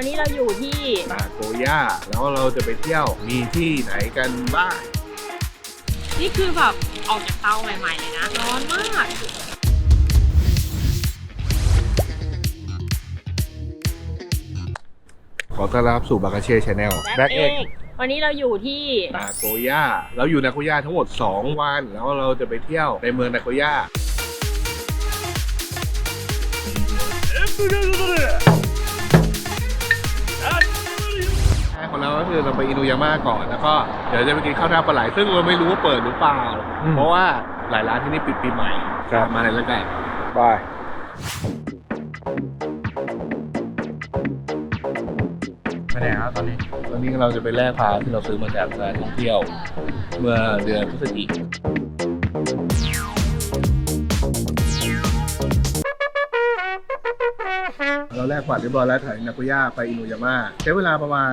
วันนี้เราอยู่ที่นาโกย่าแล้วเราจะไปเที่ยวมีที่ไหนกันบ้าง นี่คือแบบออกจากเตาใหม่ๆเลยนะ ร้อนมาก ขอต้อนรับสู่บากาเช่ชาแนลแบ็คเอกวันนี้เราอยู่ที่นาโกย่าเราอยู่นาโกย่าทั้งหมด 2 วัน แล้วเราจะไปเที่ยวในเมืองนาโกย่า คือเราไปอินุยาม่าก่อนแล้วก็เดี๋ยวจะไปกินข้าวหน้าปลาไหลซึ่งเราไม่รู้ว่าเปิดหรือเปล่า อืมเพราะว่าหลายร้านที่นี่ปิดปีใหม่ครับ มาเลยแล้วกัน บายไปไหนครับตอนนี้ตอนนี้เราจะไปแลกพาที่เราซื้อมาจากสถานท่องเที่ยว เมื่อเดือนพฤศจิกเราแลกบัตรเรียบร้อยแล้วถ่ายนากุย่าไปอินุยาม่าใช้เวลาประมาณ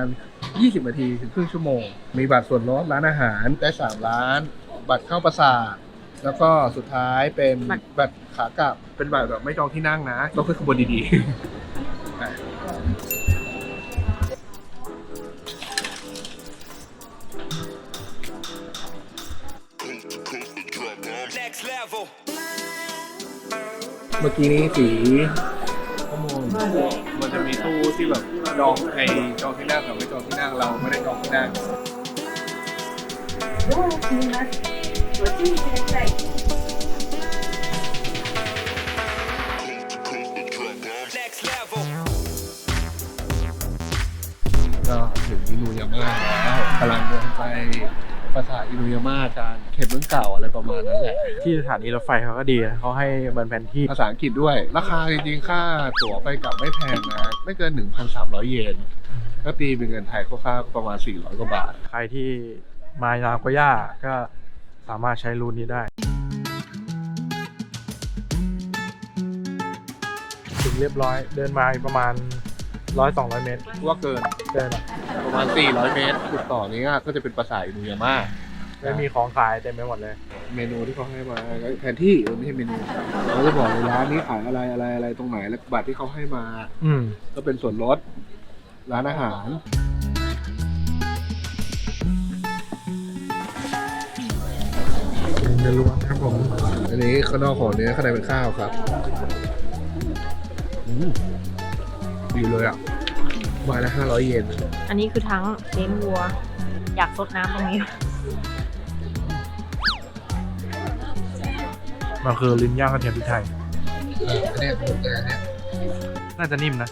20 นาทีถึงครึ่งชั่วโมง มีบัตรส่วนลดร้านอาหารได้3ล้าน บัตรเข้าปราสาทแล้วก็สุดท้ายเป็นบัตร บัตรขากลับเป็นบัตรแบบไม่จองที่นั่งนะต้องขึ้นขบวนดีๆไป Next level. เมื่อกี้นี้สีข้อ มันจะมีตู้ที่แบบจองใครจองที่นั่งกับไม่จองที่นั่งเราไม่ได้จองที่นั่ง Next level. ก็ถึงอินูยาม่าแล้วกำลังเดินไปปราสาทอินูยาม่าการ เขตเมืองเก่าอะไรประมาณนั้นแหละที่สถานีรถไฟเขาก็ดีนะเขาให้เหมือนแผนที่ภาษาอังกฤษด้วย ราคาจริงๆ ค่าตั๋วไปกลับไม่แพงนะ ไม่เกิน 1,300 เยนก็ตีเป็นเงินไทยคร่าวๆก็ประมาณ 400 กว่าบาท ใครที่มานาโกย่าก็สามารถใช้รูทนี้ได้ ถึงเรียบร้อยเดินมาอีกประมาณร้อยสองร้อยเมตรว่าเกินเดินอะประมาณ 400 เมตรจุดต่อนี้ก็จะเป็นปราสาทอินูยาม่า ไม่มีของขายเต็มไปหมดเลย เมนูที่เขาให้มาแผนที่เออไม่ใช่เมนูเขาจะบอกในร้านนี้ขายอะไรอะไรอะไรตรงไหนแล้วบัตรที่เขาให้มา อืมก็เป็นส่วนลดร้านอาหารเนื้อล้วนครับผมอันนี้ข้างนอกของเนื้อข้างในเป็นข้าวครับอืมดีเลยอะไมาละห้าร้อยเยน อันนี้คือทั้งเลี้ยงวัว อยากซดน้ำตรงนี้ มันคือลิ้นย่างกระเทียมพริกไทย อันเนี้ยผมเลยอันเนี้ยน่าจะนิ่มนะ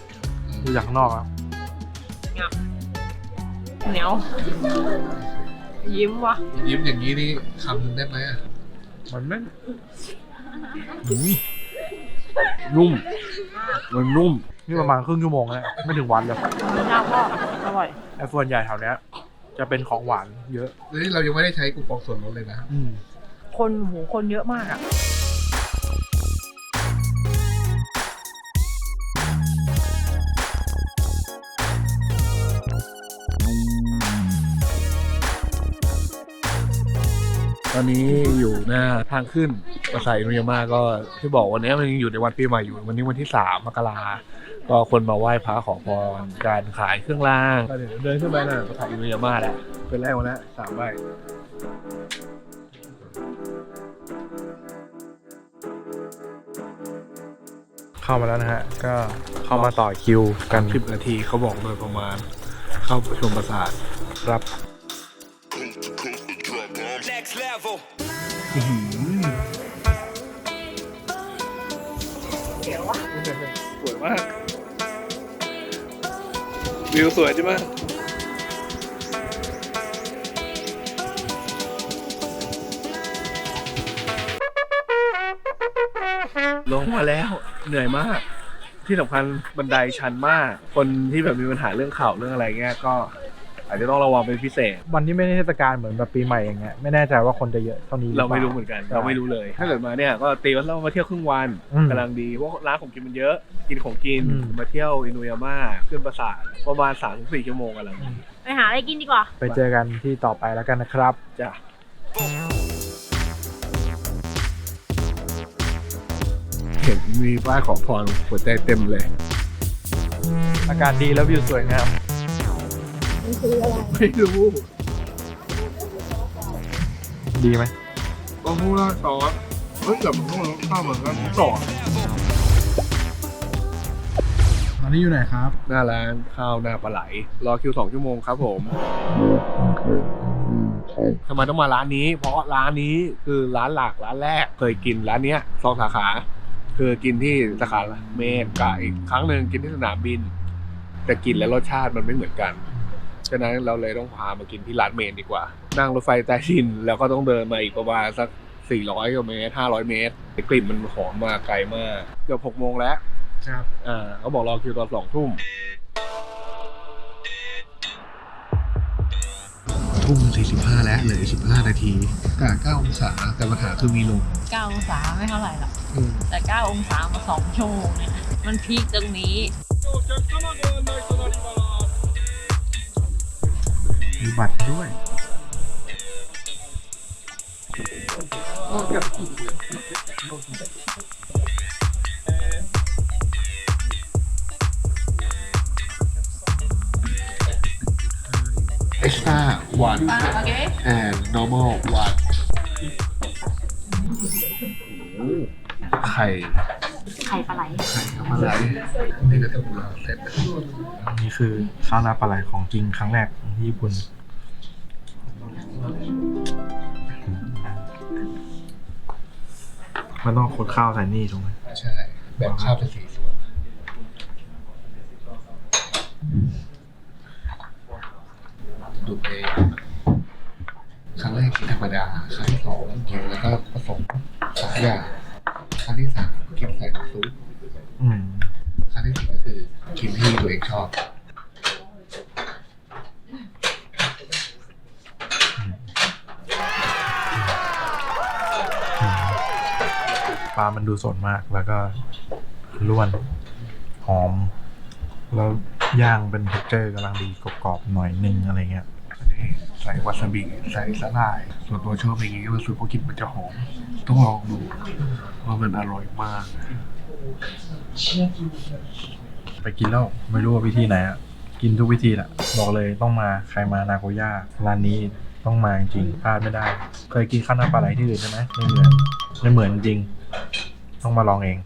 ดูจากข้างนอกแล้วเหนียว ยิ้มวะยิ้มอย่างนี้นี่คำหนึงได้ไหมอะมันไม่นุ่มมันนุ่ม นี่ประมาณครึ่งชั่วโมงแล้ว ไม่ถึงวันเลยเจ้าพ่ออร่อย แต่ส่วนใหญ่แถวเนี้ย จะเป็นของหวานเยอะนี่เรายังไม่ได้ใช้คูปองส่วนลดเลยนะ อืม คนหูคนเยอะมากอะ ตอนนี้อยู่หน้าทางขึ้นปราสาทอินุยาม่าก็ที่บอกวันนี้มันยังอยู่ในวันปีใหม่อยู่วันนี้วันที่สามมกราก็คนมาไหว้พระขอพรการขายเครื่องรางก็เดี๋ยวเดินขึ้นไปนะปราสาทอินุยาม่าแหละเป็นแรกวันละสามใบเข้ามาแล้วนะฮะ ก็เข้ามาต่อคิวกันสิบนาทีเขาบอกโดยประมาณ เข้าชมปราสาทรับ วิวสวยใช่ไหมลงมาแล้วเหนื่อยมาก ที่สำคัญบันไดชันมาก คนที่แบบมีปัญหาเรื่องเข่าเรื่องอะไรเงี้ยก็ อาจจะต้องระวังเป็นพิเศษ วันที่ไม่ได้เทศกาลเหมือนแบบปีใหม่อย่างเงี้ยไม่แน่ใจว่าคนจะเยอะเท่านี้หเราปล่ไม่รู้เหมือนกัน เราไม่รู้เลย ถ้าเกิดมาเนี่ยก็ตีว่าเรามาเที่ยวครึ่งวันอืมกำลังดีเพราะร้านของกินมันเยอะกินของกินอืมมาเที่ยวอินุยาม่าขึ้นปราสาทประมาณ3าถึงสชั่วโมงกำลังดีไปหาอะไรกินดีกว่า ไปเจอกันที่ต่อไปแล้วกันนะครับจ้ะเห็นมีป้ายขอพรหัวใจเต็มเลย อากาศดีแล้ววิวสวยงาม ไม่รู้ดีไหมก็พูดว่าซอสเฮ้ยแต่มันก็ข้าวเหมือนกันสอนตอนนี้อยู่ไหนครับ หน้าร้านข้าวหน้าปลาไหล รอคิวสองชั่วโมงครับผมทำไมต้องมาร้านนี้ เพราะร้านนี้คือร้านหลักร้านแรก เคยกินร้านเนี้ยสองสาขา คือกินที่สาขาเมนกับอีกครั้งหนึ่งกินที่สนามบิน แต่กินแล้วรสชาติมันไม่เหมือนกัน ฉะนั้นเราเลยต้องพามากินที่ร้านเมนดีกว่า นั่งรถไฟใต้ดินแล้วก็ต้องเดินมาอีกประมาณสัก 400กว่าเมตร500 เมตรกลิ่นมันหอมมาไกลมากเกือบ6โมงแล้วครับอ่าเขาบอกรอคิวตอนสองทุ่มทุ่ม45 แล้วเหลือ15 นาทีอากาศ9องศาแต่ปัญหาคือมีลม9องศาไม่เท่าไหร่หรอกแต่ 9 องศามา 2 ชั่วโมงเนี่ยมันพีคตรงนี้ มีบัตรด้วย extra one and normal one ไข่ไข่ปลาไหลไข่ทำอะไรนี่ก็จะเป็นเสร็จนี่คือข้าวหน้าปลาไหลของจริงครั้งแรกที่ญี่ปุ่น มันต้องคนข้าวใส่นี่ถูกไหมใช่ แบบข้าวเป็นสี่ส่วน ดูเองครั้งแรกกินธรรมดา ครั้งที่สองกินแล้วก็ผสมสองอย่าง ปลามันดูสดมากแล้วก็ล้วนหอม แล้วย่างเป็นเท็กเจอร์กำลังดีกรอบๆหน่อยนึงอะไรเงี้ยใส่วาซาบิใส่สาล่าย ส่วนตัวชอบอย่างนี้รู้สึกว่ากินมันจะหอม ต้องลองดูว่ามันอร่อยมาก ไปกินแล้วไม่รู้ว่าวิธีไหนอะกินทุกวิธีแหละบอกเลยต้องมาใครมานาโกย่าร้านนี้ ต้องมาจริงๆพลาดไม่ได้ เคยกินข้าวหน้าปลาไหลที่อื่นใช่ไหมไม่เหมือนไม่เหมือนจริง ต้องมาลองเอง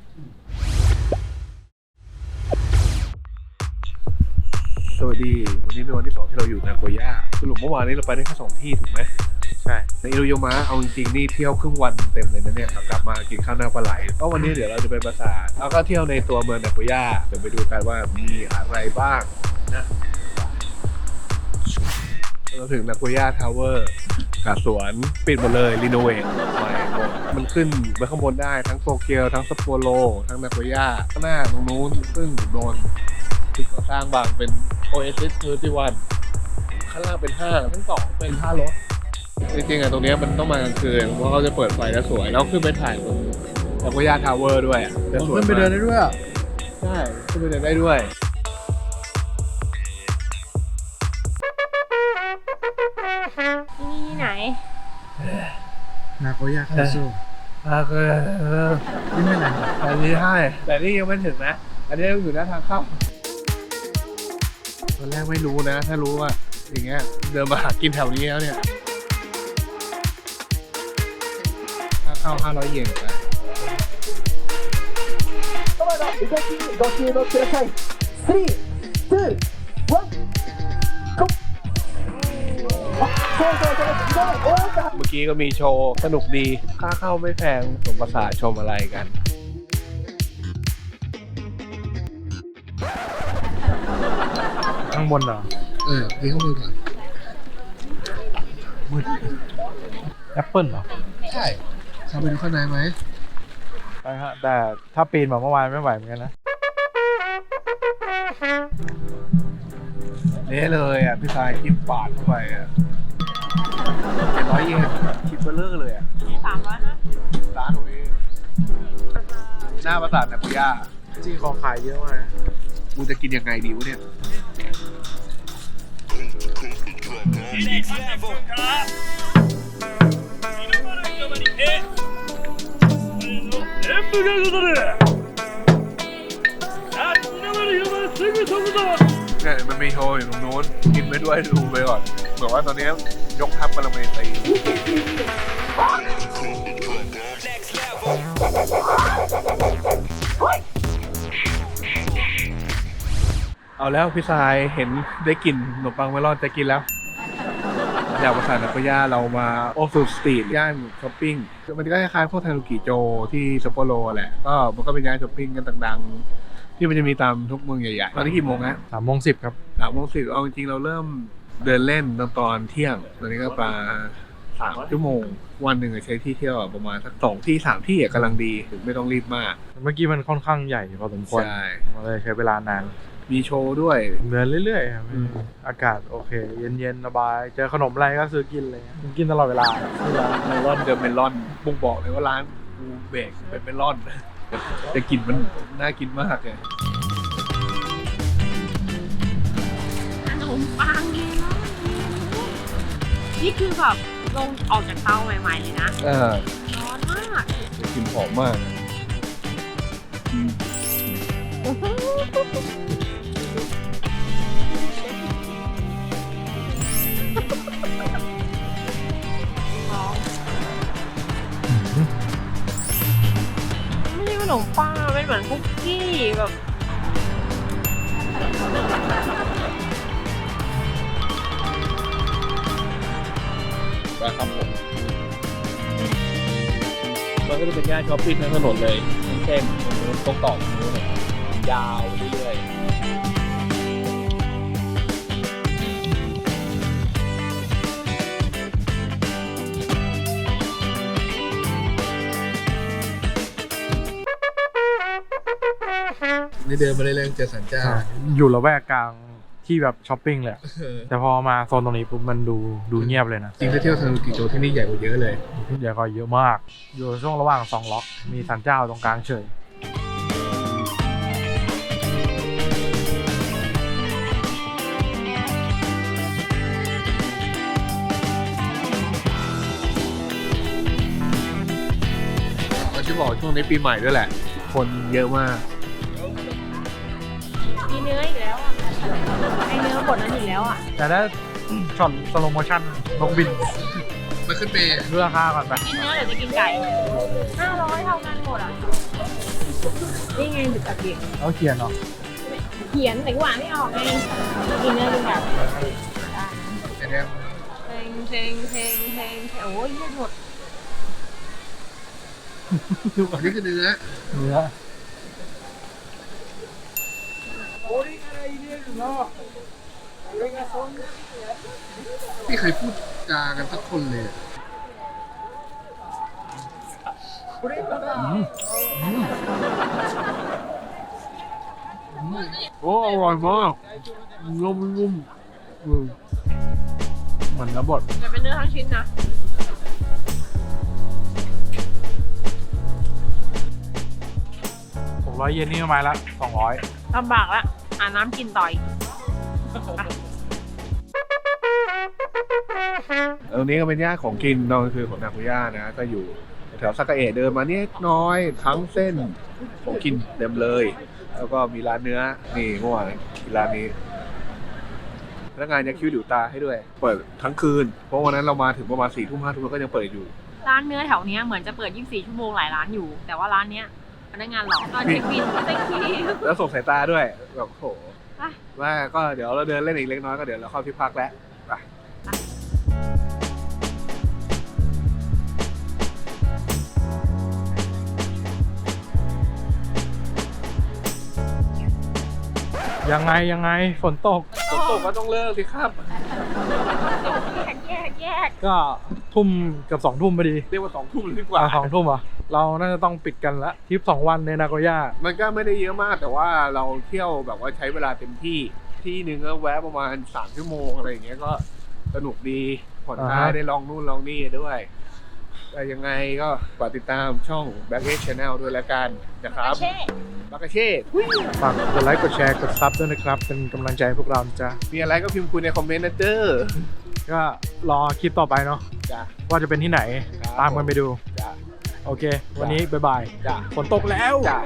สวัสดีวันนี้เป็นวันที่สองที่เราอยู่นาโกย่าสรุปเมื่อวานนี้เราไปได้แค่สองที่ถูกไหมใช่ในอิรุโยมะเอาจริงๆนี่เที่ยวครึ่งวันเต็มเลยนะเนี่ยกลับมากินข้าวหน้าปลาไหลก็วันนี้เดี๋ยวเราจะไปปราสาทแล้วก็เที่ยวในตัวเมืองนาโกย่าเดี๋ยวไปดูกันว่ามีอะไรบ้างนะ เราถึงนาโกย่าทาวเวอร์กาสวนปิดหมดเลยรีโนเวทใหม่หมดมันขึ้นไปข้างบนได้ทั้งโตเกียวทั้งซัปโปโรทั้งนาโกย่าข้างหน้าตรงนู้นซึ่งโดนตึกก่อสร้างบางเป็น Oasis 31ข้างล่างเป็นห้างทั้งสองเป็นท่ารถจริงๆอะตรงเนี้ยมันต้องมากลางคืนเพราะเขาจะเปิดไฟแล้วสวยแล้วขึ้นไปถ่ายตรงนาโกย่าทาวเวอร์ด้วยอะจะสวยขึ้นไปเดินได้ด้วยอะใช่ขึ้นไปเดินได้ด้วย นาโกย่าคาซู อ่าก็เออ ที่ไม่ไหน อันนี้ให้แต่นี่ยังไม่ถึงนะ อันนี้ยังอยู่หน้าทางเข้าตอนแรกไม่รู้นะ ถ้ารู้ว่า อย่างเงี้ยเดินมาหากินแถวนี้แล้วเนี่ยค่าเข้า500เยนไป ご注目ください。3、2、1、 โชว์โชว์โชว์โอ้เมื่อกี้ก็มีโชว์สนุกดี ค่าเข้าไม่แพงสมภาษาชมอะไรกัน ข้างบนเหรอ เออเลี้ยงมือก่อนมืดแอปเปิลเหรอ ใช่ชาไปดูข้างในไหมไปฮะแต่ถ้าปีนแบบเมื่อวานไม่ไหวเหมือนกันนะเละเลยอะ พี่ชายคลิปปาดเข้าไปอะ เจ็ดร้อยเยนชิปเบอร์เลอร์เลยอะสามร้อยนะร้านตรงนี้หน้าประสาทนาปุย่าจริงของขายเยอะมากกูจะกินยังไงดีวะเนี่ย Emre geldi. Sen ne var yaman seni tanıdın. ช่มันมีโชว์อยู่ตรงนู้นกินไปด้วยดูไปก่อนเหมือนว่าตอนนี้ยกทัพกำลังไปตีเอาแล้วพี่สายเห็นได้กินขนมปังเมลอนจะกินแล้วยากภาษานักย่าเรามาโอซูสตรีทย่านช้อปปิ้งมันก็คล้ายๆพวกทารุกิโจที่ซัปโปโรแหละก็มันก็เป็นย่านช้อปปิ้งกันต่าง ที่มันจะมีตามทุกเมืองใหญ่ๆตอนนี้กี่โมงฮะสามโมงสิบครับสามโมงสิบเอาจริงๆเราเริ่มเดินเล่นตอนตอนเที่ยง ตอนนี้ก็ประมาณสามชั่วโมง วันหนึ่งอะใช้ที่เที่ยวอะประมาณสักสองที่สามที่อะกำลังดีไม่ต้องรีบมาก เมื่อกี้มันค่อนข้างใหญ่พอสมควรใช่มันเลยใช้เวลานานมีโชว์ด้วยเดินเรื่อยๆครับอืมอากาศโอเค เย็นๆสบาย เจอขนมอะไรก็ซื้อกินเลย กินตลอดเวลาที่ร้านเมลอนเดอะเมลอนบุ้งบอกเลยว่าร้านกูเบรกเป็นเมลอน แต่กลิ่นมันน่ากินมากเลยขนมปังเนี่ยนะนี่คือแบบลงออกจากเตาใหม่ๆเลยนะอ่าร้อนมากแต่กลิ่นหอมมากร้ นมปังเป็นเหมือนคุกกี้แบบนะครับผมมันก็จะเป็นย่านช้อปปิ้งทั้งถนนเลยเส้นตรงนู้นตรงต่อตรงนู้นยาวเรื่อย นี่เดินมาเรื่อยๆเจอสันเจ้าอยู่ละแวกกลางที่แบบช้อปปิ้งเลยอะแต่พอมาโซนตรงนี้ปุ๊บมันดูดูเงียบเลยนะจริงถ้าเที่ยวทานุกิโจที่นี่ใหญ่กว่าเยอะเลย ใหญ่กว่าเยอะมาก อยู่ช่วงระหว่างสองล็อก มีสันเจ้าตรงกลางเฉยมันที่บอกช่วงนี้ปีใหม่ด้วยแหละ คนเยอะมาก มีเนื้ออีกแล้วอะไอเนื้อบดนั้นอีกแล้วอะแต่ถ้าช็อตสโลโมชั่นนกบินมันขึ้นไปเลือกค่าก่อนไปกินเนื้อหรือจะกินไก่ห้าร้อยเท่ากันหมดอะนี่ไงถึงกับเด็กเอาเขียนเนาะเขียนแต่หวานไม่ออกไงกินเนื้อกินไก่อันเนี้ยเพลงเพลงเพลงเพลงโอ้ยเลือดหมดอันนี้คือเนื้อเนื้อ ไม่เคยพูดจากันสักคนเลยอะโอ้อร่อยมากนุ่มนุ่มอืมเหมือนเนื้อบดจะเป็นเนื้อทั้งชิ้นนะหกร้อยเยนนี่ประมาณละสองร้อยลำบากละ หาน้ำกินต่อยตรงนี้ก็เป็นย่านของกินตอนกลางคือของนาคุย่านะ ก็อยู่แถวซากาเอะเดินมานิดน้อยทั้งเส้นของกินเต็มเลย แล้วก็มีร้านเนื้อ นี่เมื่อวานกินร้านนี้พนักงานยักคิ้วดิวตาให้ด้วย เปิดทั้งคืน เพราะวันนั้นเรามาถึงประมาณสี่ทุ่มห้าทุ่มแล้วก็ยังเปิดอยู่ ร้านเนื้อแถวเนี้ยเหมือนจะเปิด 24 ชั่วโมงหลายร้านอยู่ แต่ว่าร้านเนี้ย พนักงานหลอกตอนเช็คบินเซ็กซี่แล้วส่งสายตาด้วยแบบโหไปว่าก็เดี๋ยวเราเดินเล่นอีกเล็กน้อยก็เดี๋ยวเราเข้าที่พักแล้วไปยังไงยังไงฝนตกฝนตกก็ต้องเลิกสิครับ แยกแยกแยกก็ทุ่มเกับสองทุ่มพอดี เรียกว่าสองทุ่มดีกว่าอะสองทุ่มเหรอะ เราน่าจะต้องปิดกันละทริปสองวันในนาโกย่ามันก็ไม่ได้เยอะมากแต่ว่าเราเที่ยวแบบว่าใช้เวลาเต็มที่ที่หนึ่งก็แวะประมาณสามชั่วโมงอะไรอย่างเงี้ยก็สนุกดีผ่อนคลายอ่าฮะได้ลองนู่นลองนี่ด้วยแต่ยังไงก็ฝากติดตามช่อง Back Edge Channel ด้วยละกันนะครับเช่บักกาเช่ฝากกดไลค์กดแชร์กดซับด้วยนะครับ เป็นกำลังใจให้พวกเรานะจ้ะมีอะไรก็พิมพ์คุยในคอมเมนต์นะเจ้อก็รอคลิปต่อไปเนาะจ้ะว่าจะเป็นที่ไหนครับตามกันไปดูจ้ะ โอเค วันนี้บ๊ายบายจ้ะฝนตกแล้ว จ้ะ